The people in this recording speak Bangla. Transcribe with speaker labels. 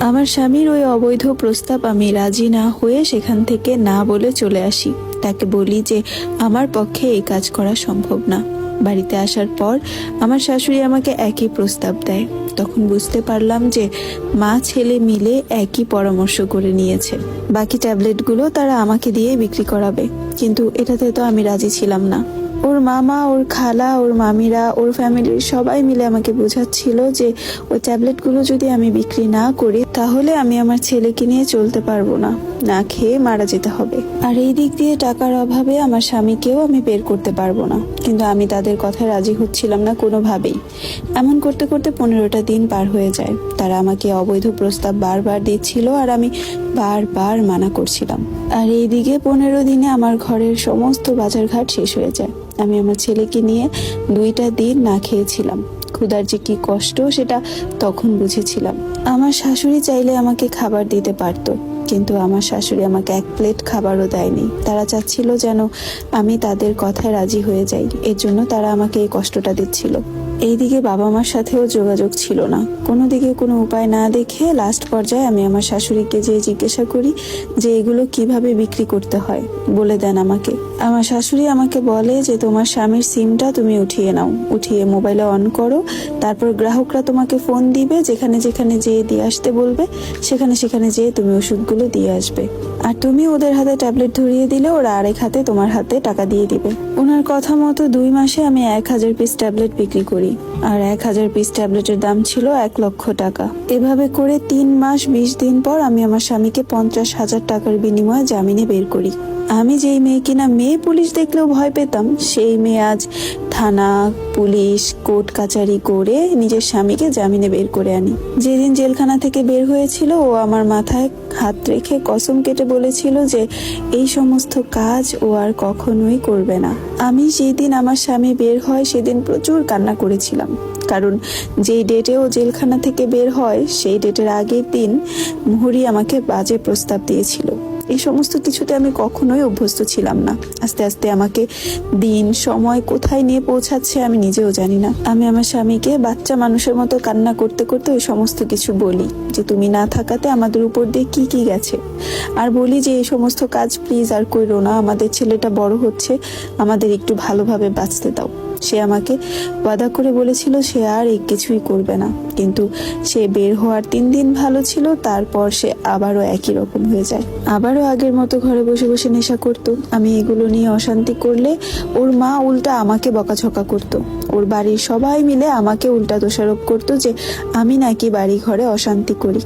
Speaker 1: আমার স্বামীর ওই অবৈধ প্রস্তাব আমি রাজি না হয়ে সেখান থেকে না বলে চলে আসি। তাকে বলি যে, আমার পক্ষে এই কাজ করা সম্ভব না। বাড়িতে আসার পর আমার শাশুড়ি আমাকে একই প্রস্তাব দেয়। তখন বুঝতে পারলাম যে, মা ছেলে মিলে একই পরামর্শ করে নিয়েছে। বাকি ট্যাবলেটগুলো তারা আমাকে দিয়ে বিক্রি করাবে। কিন্তু এটাতে তো আমি রাজি ছিলাম না। ওর মামা, ওর খালা, ওর মামিরা, ওর ফ্যামিলির সবাই মিলে আমাকে বোঝাচ্ছিল যে ওই ট্যাবলেটগুলো যদি আমি বিক্রি না করি, তাহলে আমি আমার ছেলেকে নিয়ে চলতে পারব না। না খেয়ে মারা যেতে হবে। আর এই দিক দিয়ে টাকার অভাবে আমার স্বামীকেও আমি বের করতে পারব না। কিন্তু আমি তাদের কথায় রাজি হচ্ছিলাম না কোনোভাবেই। এমন করতে করতে পনেরোটা দিন পার হয়ে যায়। তারা আমাকে অবৈধ প্রস্তাব বারবার দিচ্ছিল আর আমি বারবার মানা করছিলাম। আর এইদিকে পনেরো দিনে আমার ঘরের সমস্ত বাজারঘাট শেষ হয়ে যায়। আমি আমার ছেলেকে নিয়ে দুইটা দিন না খেয়েছিলাম। ক্ষুধার যে কি কষ্ট সেটা তখন বুঝেছিলাম। আমার শাশুড়ি চাইলে আমাকে খাবার দিতে পারতো। কিন্তু আমার শাশুড়ি আমাকে এক প্লেট খাবারও দেয়নি। তারা চাচ্ছিল যেন আমি তাদের কথায় রাজি হয়ে যাই। এর জন্য তারা আমাকে এই কষ্টটা দিচ্ছিল। এইদিকে বাবা মার সাথেও যোগাযোগ ছিল না। কোনো দিকে কোনো উপায় না দেখে লাস্ট পর্যায়ে আমি আমার শাশুড়িকে যে জিজ্ঞাসা করি যে এগুলো কীভাবে বিক্রি করতে হয়, বলে দেন আমাকে। আমার শাশুড়ি আমাকে বলে যে, তোমার স্বামীর সিমটা তুমি উঠিয়ে নাও, উঠিয়ে মোবাইলে অন করো, তারপর গ্রাহকরা তোমাকে ফোন দিবে, যেখানে যেখানে যেয়ে দিয়ে আসতে বলবে, সেখানে সেখানে যেয়ে তুমি ওষুধগুলো দিয়ে আসবে। আর তুমি ওদের হাতে ট্যাবলেট ধরিয়ে দিলে, ওরা আরেক হাতে তোমার হাতে টাকা দিয়ে দিবে। ওনার কথা মতো দুই মাসে আমি এক হাজার পিস ট্যাবলেট বিক্রি করি। আর এক হাজার পিস ট্যাবলেটের দাম ছিল এক লক্ষ টাকা। এভাবে করে তিন মাস, বিশ দিন পর আমি আমার স্বামীকে পঞ্চাশ হাজার টাকার বিনিময়ে জামিনে বের করি। আমি যেই মেয়ে কিনা মেয়ে পুলিশ দেখলেও ভয় পেতাম, সেই মেয়ে আজ থানা, পুলিশ, কোর্ট কাচারি করে নিজের স্বামীকে জামিনে বের করে আনি। যেদিন জেলখানা থেকে বের হয়েছিল, ও আমার মাথায় হাত রেখে কসম কেটে বলেছিল যে, এই সমস্ত কাজ ও আর কখনোই করবে না। আমি যেদিন আমার স্বামী বের হয়, সেদিন প্রচুর কান্না করেছিলাম। কারণ যেই ডেটে ও জেলখানা থেকে বের হয়, সেই ডেটের আগের দিন মুহুরি আমাকে বাজে প্রস্তাব দিয়েছিল। এই সমস্ত কিছুতে আমি কখনোই অভ্যস্ত ছিলাম না। আস্তে আস্তে আমাকে দিন, সময় কোথায় নিয়ে পৌঁছাচ্ছে আমি নিজেও জানি না। আমি আমার স্বামীকে বাচ্চা মানুষের মতো কান্না করতে করতে ওই সমস্ত কিছু বলি, যে তুমি না থাকাতে আমাদের উপর দিয়ে কি কি গেছে। আর বলি যে, এই সমস্ত কাজ প্লিজ আর করো না। আমাদের ছেলেটা বড় হচ্ছে, আমাদের একটু ভালোভাবে বাঁচতে দাও। সে আমাকে ওয়াদা করে বলেছিল সে আর এই কিছুই করবে না। কিন্তু সে বের হওয়ার তিন দিন ভালো ছিল, তারপর সে আবারও একই রকম হয়ে যায়। আবারও আগের মতো ঘরে বসে বসে নেশা করত। আমি এগুলো নিয়ে অশান্তি করলে ওর মা উল্টা আমাকে বকাঝকা করত। ওর বাড়ির সবাই মিলে আমাকে উল্টা দোষারোপ করতো যে আমি নাকি বাড়ি ঘরে অশান্তি করি।